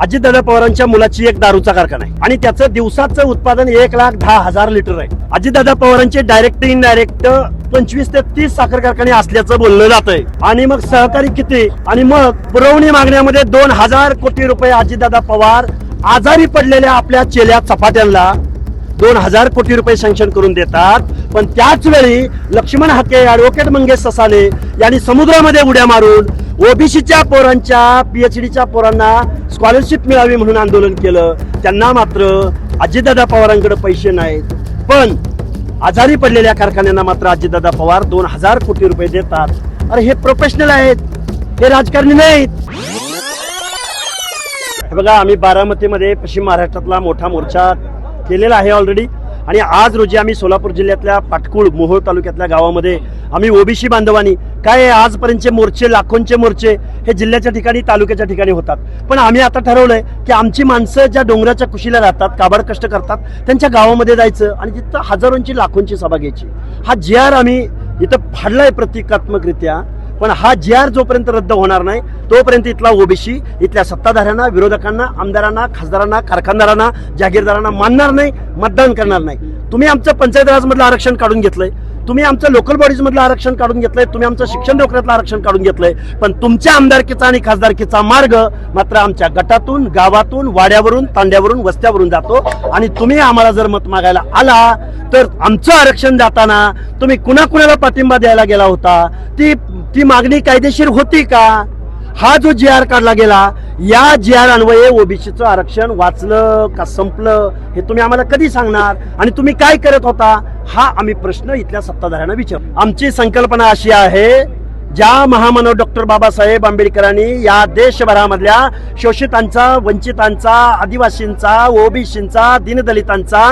अजितदादा पवारांच्या मुलाची एक दारूचा कारखाना आहे. आणि त्याचं दिवसाचं उत्पादन एक लाख दहा हजार लिटर आहे. अजितदादा पवारांचे डायरेक्ट इनडायरेक्ट पंचवीस ते तीस साखर कारखाने असल्याचं बोललं जात आहे आणि मग सहकारी किती? आणि मग पुरवणी मागण्यामध्ये दोन हजार कोटी रुपये अजितदादा पवार आजारी पडलेल्या आपल्या चेल्या चपात्यांना दोन हजार कोटी रुपये सँक्शन करून देतात. पण त्याच वेळी लक्ष्मण हाके ऍडव्होकेट मंगेश ससाने यांनी समुद्रामध्ये उड्या मारून ओबीसीच्या पोरांच्या पी एच डीच्या पोरांना स्कॉलरशिप मिळावी म्हणून आंदोलन केलं. त्यांना मात्र अजितदादा पवारांकडे पैसे नाहीत. पण आजारी पडलेल्या कारखान्यांना मात्र अजितदादा पवार दोन हजार कोटी रुपये देतात. अरे हे प्रोफेशनल आहेत. हे राजकारणी नाहीत. बघा आम्ही बारामतीमध्ये पश्चिम महाराष्ट्रातला मोठा मोर्चा केलेला आहे ऑलरेडी आणि आज रोजी आम्ही सोलापूर जिल्ह्यातल्या पाटकुळ मोहोळ तालुक्यातल्या गावामध्ये आम्ही ओबीसी बांधवांनी काय आहे, आजपर्यंतचे मोर्चे लाखोंचे मोर्चे हे जिल्ह्याच्या ठिकाणी तालुक्याच्या ठिकाणी होतात. पण आम्ही आता ठरवलंय की आमची माणसं ज्या डोंगराच्या कुशीला राहतात काबाड कष्ट करतात त्यांच्या गावामध्ये जायचं आणि तिथं हजारोंची लाखोंची सभा घ्यायची. हा जी आर आम्ही इथं फाडलाय प्रतिकात्मकरित्या पण हा जी आर जोपर्यंत रद्द होणार नाही तोपर्यंत इथला ओबीसी इथल्या सत्ताधाऱ्यांना विरोधकांना आमदारांना खासदारांना कारखानदारांना जागीरदारांना मानणार नाही मतदान करणार नाही. तुम्ही आमचं पंचायत राजमधलं आरक्षण काढून घेतलंय. तुम्ही आमचं लोकल बॉडीजमधलं आरक्षण काढून घेतलंय. तुम्ही आमचं शिक्षण नोकऱ्यातलं आरक्षण काढून घेतलंय. पण तुमच्या आमदारकीचा आणि खासदारकीचा मार्ग मात्र आमच्या गटातून गावातून वाड्यावरून तांड्यावरून वस्त्यावरून जातो. आणि तुम्ही आम्हाला जर मत मागायला आला तर आमचं आरक्षण जाताना तुम्ही कुणाकुणाला पाठिंबा द्यायला गेला होता ती ती मागणी कायदेशीर होती का? हा जो जी आर काढला गेला या जी आर अन्वये ओबीसीचं आरक्षण वाचलं का संपलं हे तुम्ही आम्हाला कधी सांगणार? आणि तुम्ही काय करत होता? हा आम्ही प्रश्न इथल्या सत्ताधाऱ्यांना विचार. आमची संकल्पना अशी आहे ज्या महामानव डॉक्टर बाबासाहेब आंबेडकरांनी या देशभरामधल्या शोषितांचा वंचितांचा आदिवासींचा ओबीसींचा दीनदलितांचा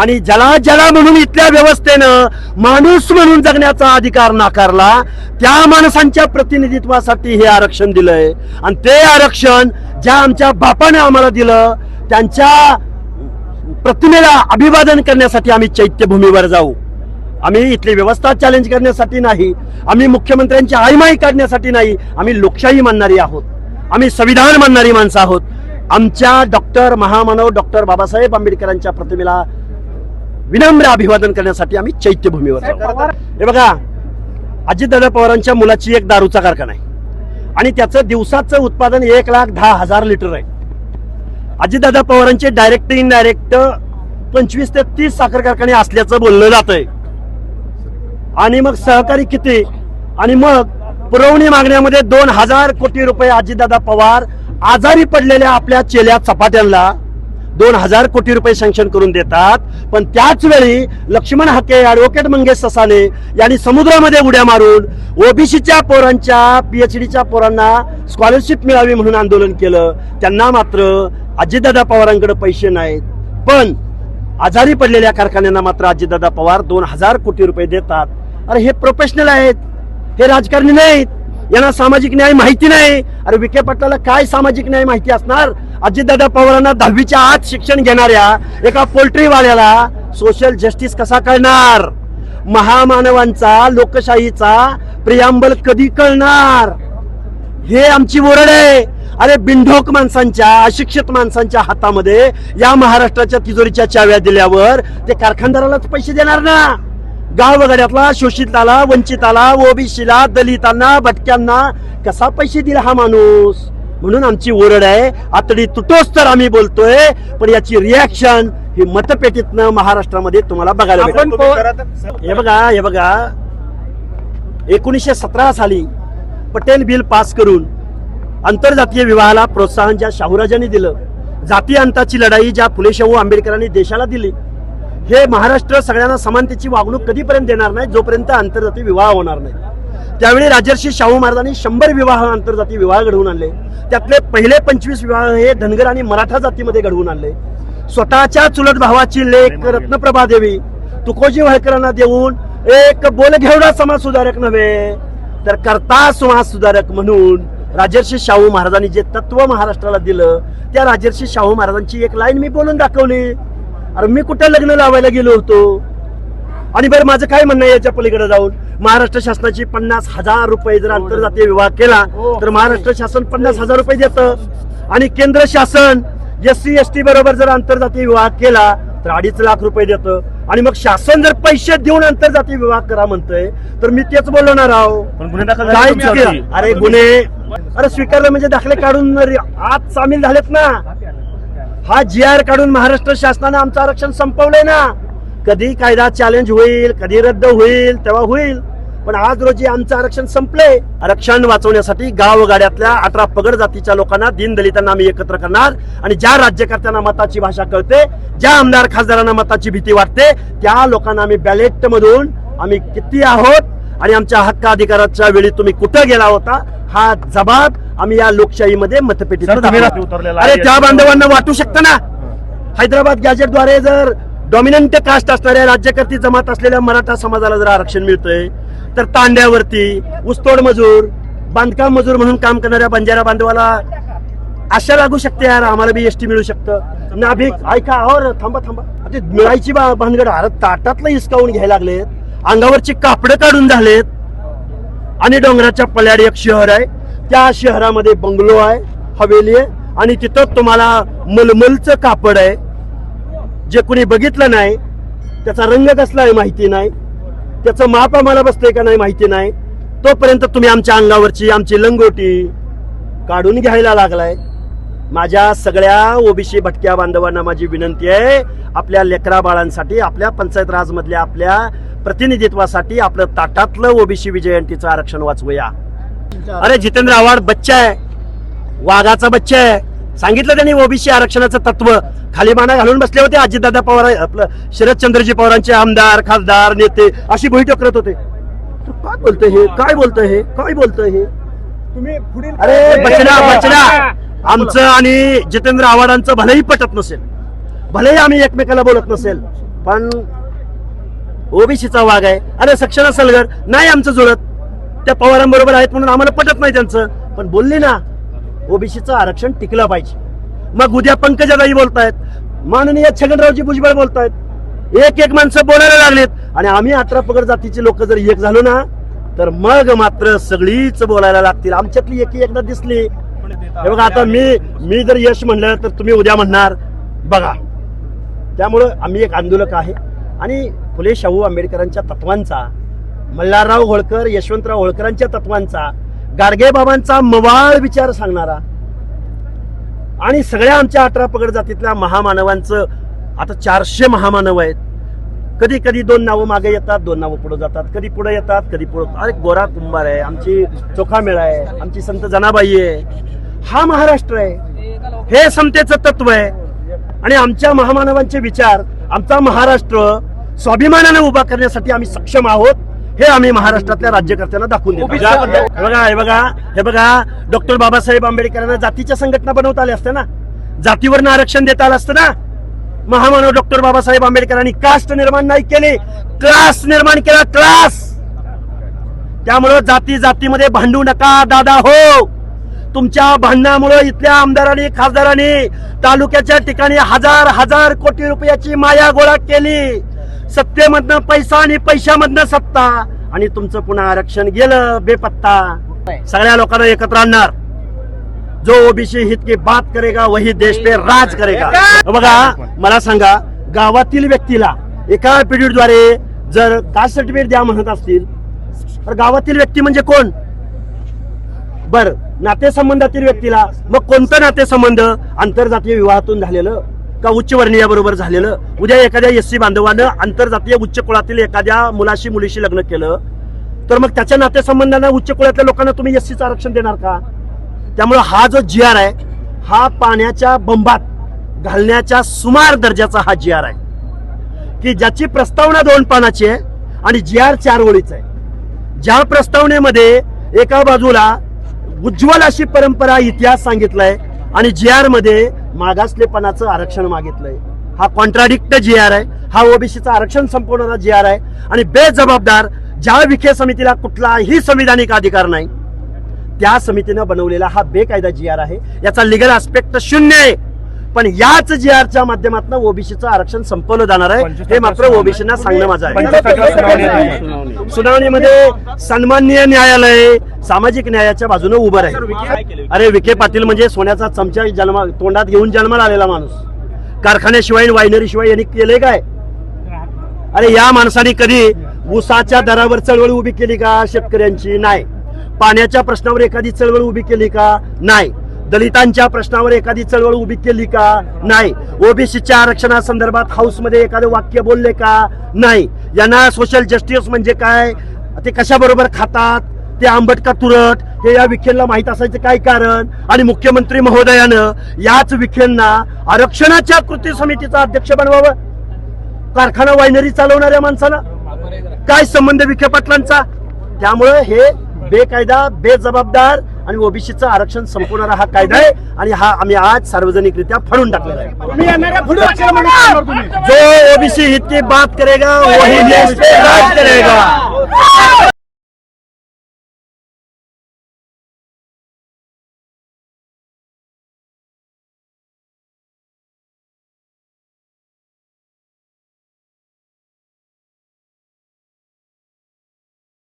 आणि जला जला म्हणून इथल्या व्यवस्थेनं माणूस म्हणून जगण्याचा अधिकार नाकारला त्या माणसांच्या प्रतिनिधित्वासाठी हे आरक्षण दिलंय. आणि ते आरक्षण ज्या आमच्या बापाने आम्हाला दिलं त्यांच्या प्रतिमेला अभिवादन करण्यासाठी आम्ही चैत्यभूमीवर जाऊ. आम्ही इथली व्यवस्था चॅलेंज करण्यासाठी नाही आम्ही मुख्यमंत्र्यांची आईमाई काढण्यासाठी नाही आम्ही लोकशाही मानणारी आहोत आम्ही संविधान मानणारी माणसं आहोत. आमच्या डॉक्टर महामानव डॉक्टर बाबासाहेब आंबेडकरांच्या प्रतिमेला विनम्र अभिवादन करण्यासाठी आम्ही चैत्यभूमीवर हे बघा अजितदादा पवारांच्या मुलाची एक दारूचा कारखाना आहे. आणि त्याचं दिवसाचं उत्पादन एक लाख दहा हजार लिटर आहे. अजितदादा पवारांचे डायरेक्ट इनडायरेक्ट पंचवीस ते तीस साखर कारखाने असल्याचं बोललं जात आहे आणि मग सहकारी किती? आणि मग पुरवणी मागण्यामध्ये दोन हजार कोटी रुपये अजितदादा पवार आजारी पडलेल्या आपल्या चेल्या चपाट्यांना दोन हजार कोटी रुपये सँक्शन करून देतात. पण त्याच वेळी लक्ष्मण हाके ॲडव्होकेट मंगेश ससाने यांनी समुद्रामध्ये उड्या मारून ओबीसीच्या पोरांच्या पीएचडीच्या पोरांना स्कॉलरशिप मिळावी म्हणून आंदोलन केलं. त्यांना मात्र अजितदादा पवारांकडे पैसे नाहीत. पण आजारी पडलेल्या कारखान्यांना मात्र अजितदादा पवार दोन हजार कोटी रुपये देतात. अरे हे प्रोफेशनल आहेत. हे राजकारणी नाहीत. यांना सामाजिक न्याय माहिती नाही. अरे विखे पाटलाला काय सामाजिक न्याय माहिती असणार? अजितदादा पवारांना दहावीच्या आत शिक्षण घेणाऱ्या एका पोल्ट्रीवाल्याला सोशल जस्टिस कसा कळणार? महामानवांचा लोकशाहीचा प्रियांबल कधी कळणार? हे आमची ओरड आहे. अरे बिंढोक माणसांच्या अशिक्षित माणसांच्या हातामध्ये या महाराष्ट्राच्या तिजोरीच्या चाव्या दिल्यावर ते कारखानदारालाच पैसे देणार ना? गाव वगैरेतला शोषिताला वंचिताला ओबीसीला दलितांना भटक्यांना कसा पैसे दिला हा माणूस? म्हणून आमची ओरड आहे आतडी तुटोस तर आम्ही बोलतोय पण याची रिॲक्शन ही मतपेटीतनं महाराष्ट्रामध्ये तुम्हाला बघायला भेटेल हे बघा हे बघा. एकोणीसशे सतरा साली पटेल बिल पास करून आंतरजातीय विवाहाला प्रोत्साहन ज्या शाहूराजांनी दिलं जाती अंताची लढाई ज्या फुले शाहू आंबेडकरांनी देशाला दिली हे महाराष्ट्र सगळ्यांना समानतेची वागणूक कधीपर्यंत देणार नाही जोपर्यंत आंतरजातीय विवाह होणार नाही. त्यावेळी राजर्षी शाहू महाराजांनी शंभर विवाह आंतरजातीय विवाह घडवून आणले. त्यातले पहिले पंचवीस विवाह हे धनगर आणि मराठा जातीमध्ये घडवून आणले. स्वतःच्या चुलत भावाची लेख रत्नप्रभा देवी तुकोजी होळकरांना देऊन एक बोलघेवडा समाज सुधारक नव्हे तर करता समाज सुधारक म्हणून राजर्षी शाहू महाराजांनी जे तत्व महाराष्ट्राला दिलं त्या राजर्षी शाहू महाराजांची एक लाईन मी बोलून दाखवली. अरे मी कुठे लग्न लावायला गेलो होतो? आणि बरं माझं काय म्हणणं आहे याच्या पलीकडे जाऊन? महाराष्ट्र शासनाची पन्नास हजार रुपये जर आंतरजातीय विवाह केला तर महाराष्ट्र शासन पन्नास हजार रुपये देतं. आणि केंद्र शासन एस सी एस टी बरोबर जर आंतरजातीय विवाह केला तर अडीच लाख रुपये देतं. आणि मग शासन जर पैसे देऊन आंतरजातीय विवाह करा म्हणतंय तर मी तेच बोलवणार आहो. पण गुन्हे दाखल काय झाले तुमच्यावरती. चुकी अरे गुन्हे. अरे स्वीकारलं म्हणजे दाखले काढून आत सामील झालेत ना. हा जी आर काढून महाराष्ट्र शासनानं आमचं आरक्षण संपवलंय ना. कधी कायदा चॅलेंज होईल कधी रद्द होईल तेव्हा होईल. पण आज रोजी आमचं आरक्षण संपलंय. आरक्षण वाचवण्यासाठी गावगाड्यातल्या अठरा पगड जातीच्या लोकांना दीनदलितांना आम्ही एकत्र करणार. आणि ज्या राज्यकर्त्यांना मताची भाषा कळते ज्या आमदार खासदारांना मताची भीती वाटते त्या लोकांना आम्ही बॅलेट मधून आम्ही किती आहोत आणि आमच्या हक्क अधिकाराच्या वेळी तुम्ही कुठं गेला होता? हा जबाब आम्ही या लोकशाहीमध्ये मतपेटीत आहे. अरे त्या बांधवांना वाटू शकतं ना? हैदराबाद गॅजेटद्वारे जर डॉमिनंट कास्ट असणाऱ्या राज्यकर्ती जमात असलेल्या मराठा समाजाला जर आरक्षण मिळतंय तर तांड्यावरती ऊसतोड मजूर बांधकाम मजूर म्हणून काम करणाऱ्या बंजारा बांधवाला आशा लागू शकते यार आम्हाला बी एसटी मिळू शकतं. नाभिक ऐका और थांबा थांबा. ते मिळायची भानगड अरे ताटातलं हिसकावून घ्यायला लागलेत. अंगावरची कापडं काढून झालेत. आणि डोंगराच्या पल्याड एक शहर आहे. त्या शहरामध्ये बंगलो आहे हवेली आहे. आणि तिथं तुम्हाला मलमलचं कापड आहे. जे कुणी बघितलं नाही त्याचा रंग कसला आहे माहिती नाही. त्याचं माप आम्हाला बसतंय का नाही माहिती नाही. तोपर्यंत तुम्ही आमच्या अंगावरची आमची लंगोटी काढून घ्यायला लागलाय. माझ्या सगळ्या ओबीसी भटक्या बांधवांना माझी विनंती आहे आपल्या लेकरा बाळांसाठी आपल्या पंचायत राजमधल्या आपल्या प्रतिनिधित्वासाठी आपलं ताटातलं ओबीसी विजयंतीचं आरक्षण वाचवूया. अरे जितेंद्र आव्हाड बच्चा आहे. वाघाचा बच्चा आहे. सांगितलं त्यांनी ओबीसी आरक्षणाचं तत्व. खाली माना घालून बसले होते अजितदादा पवार आपलं शरदचंद्रजी पवारांचे आमदार खासदार नेते अशी बैठक करत होते. काय बोलतोय हे? काय बोलतोय हे? काय बोलतोय हे? तुम्ही पुढील अरे बचना बचना. आमचं आणि जितेंद्र आव्हाडांचं भलेही पटत नसेल. भलेही आम्ही एकमेकाला बोलत नसेल. पण ओबीसीचा वाघ आहे अरे सक्षणा सलगर नाही आमचं जुळत. त्या पवारांबरोबर आहेत म्हणून आम्हाला पटत नाही त्यांचं. पण बोलली ना ओबीसीचं आरक्षण टिकलं पाहिजे. मग उद्या पंकजाताई बोलतायत माननीय छगनरावजी भुजबळ बोलतायत. एक एक माणसं बोलायला लागलेत. आणि आम्ही अठरा पगड जातीचे लोक जर एक झालो ना तर मग मात्र सगळीच बोलायला लागतील. आमच्यातली एकी एकदा दिसली. हे बघा आता मी मी जर यश म्हणलं तर तुम्ही उद्या म्हणणार बघा. त्यामुळं आम्ही एक आंदोलक आहे. आणि फुले शाहू आंबेडकरांच्या तत्वांचा मल्हारराव होळकर यशवंतराव होळकरांच्या तत्वांचा गाडगेबाबांचा मवाळ विचार सांगणारा आणि सगळ्या आमच्या अठरा पगड जातीतल्या महामानवांचं आता चारशे महामानव आहेत. कधी कधी दोन नावं मागे येतात दोन नावं पुढे जातात. कधी पुढे येतात कधी पुढे अरे गोरा कुंभार आहे आमची चोखामेळा आहे आमची संत जनाबाई आहे. हा महाराष्ट्र आहे. हे समतेचं तत्व आहे. आणि आमच्या महामानवांचे विचार आमचा महाराष्ट्र स्वाभिमानाने उभा करण्यासाठी आम्ही सक्षम आहोत. हे आम्ही महाराष्ट्रातल्या राज्यकर्त्यांना दाखवून देतो हे बघा हे बघा हे बघा डॉक्टर बाबासाहेब आंबेडकरांना जातीच्या संघटना बनवता आल्या असत्या ना. जातीवरनं आरक्षण देता आलं असतं ना. महामानव डॉक्टर बाबासाहेब आंबेडकरांनी कास्ट निर्माण नाही केली. क्लास निर्माण केला क्लास. त्यामुळं जाती जातीमध्ये भांडू नका दादा हो. तुमच्या भांडणामुळे इथल्या आमदारांनी खासदारांनी तालुक्याच्या ठिकाणी हजार हजार कोटी रुपयाची माया गोळा केली. सत्तेमधनं पैसा आणि पैशामधनं सत्ता. आणि तुमचं पुन्हा आरक्षण गेलं बेपत्ता. सगळ्या लोकांना एकत्र आणणार. जो ओबीसी हित की बात करेगा वही देश पे राज करेगा. बघा मला सांगा गावातील व्यक्तीला एका पिरियडद्वारे जर कास्ट सर्टिफिकेट द्या म्हणत असतील तर गावातील व्यक्ती म्हणजे कोण? बर नातेसंबंधातील व्यक्तीला. मग कोणतं नातेसंबंध? आंतरजातीय विवाहातून झालेलं? का उच्चवर्णीयाबरोबर झालेलं? उद्या एखाद्या एस सी बांधवानं आंतरजातीय उच्च कुळातील एखाद्या मुलाशी मुलीशी लग्न केलं तर मग त्याच्या नातेसंबंधांना उच्च कुळातल्या लोकांना तुम्ही एस सीचं आरक्षण देणार का? त्यामुळे हा जो जी आर आहे हा पाण्याच्या बंबात घालण्याच्या सुमार दर्जाचा हा जी आर आहे. की ज्याची प्रस्तावना दोन पानाची आहे आणि जी आर चार ओळीच आहे. ज्या प्रस्तावनेमध्ये एका बाजूला उज्ज्वल अशी परंपरा इतिहास सांगितलाय आणि जी आरमध्ये मागासलेपणाचं आरक्षण मागितलंय. हा कॉन्ट्राडिक्ट जी आर आहे. हा ओबीसीचा आरक्षण संपवणारा जी आर आहे. आणि बेजबाबदार ज्या विखे समितीला कुठलाही संविधानिक अधिकार नाही त्या समितीनं बनवलेला हा बेकायदा जी आर आहे. याचा लिगल आस्पेक्ट शून्य आहे. पण याच जी आरच्या माध्यमातून ओबीसीचं आरक्षण संपवलं जाणार आहे. हे मात्र ओबीसीना सांगणं माझं आहे. आहे. सुनावणीमध्ये सन्माननीय न्यायालय सामाजिक न्यायाच्या बाजूने उभं राहील. अरे विखे पाटील म्हणजे सोन्याचा चमचा जन्म तोंडात घेऊन जन्माला आलेला माणूस. कारखान्याशिवाय वायनरी शिवाय यांनी केले काय? अरे या माणसाने कधी ऊसाच्या दरावर चळवळ उभी केली का शेतकऱ्यांची? नाही. पाण्याच्या प्रश्नावर एखादी चळवळ उभी केली का? नाही. दलितांच्या प्रश्नावर एखादी चळवळ उभी केली का? नाही. ओबीसीच्या आरक्षणासंदर्भात हाऊसमध्ये एखादं वाक्य बोलले का? नाही. यांना सोशल जस्टिस म्हणजे काय? ते कशाबरोबर खातात? ते आंबट का तुरट? हे या विखेंना माहीत असायचं काय कारण? आणि मुख्यमंत्री महोदयानं याच विखेंना आरक्षणाच्या कृती समितीचा अध्यक्ष बनवावं? कारखाना वायनरी चालवणाऱ्या माणसाला? काय संबंध विखे पाटलांचा त्यामुळे हे बेकायदा बेजबाबदार आणि ओबीसीचं आरक्षण संपवणारा हा कायदा आहे आणि हा आम्ही आज सार्वजनिकरित्या फाडून टाकलेला आहे. जो ओबीसी हित की बात करेगा वही देश पे राज करेगा.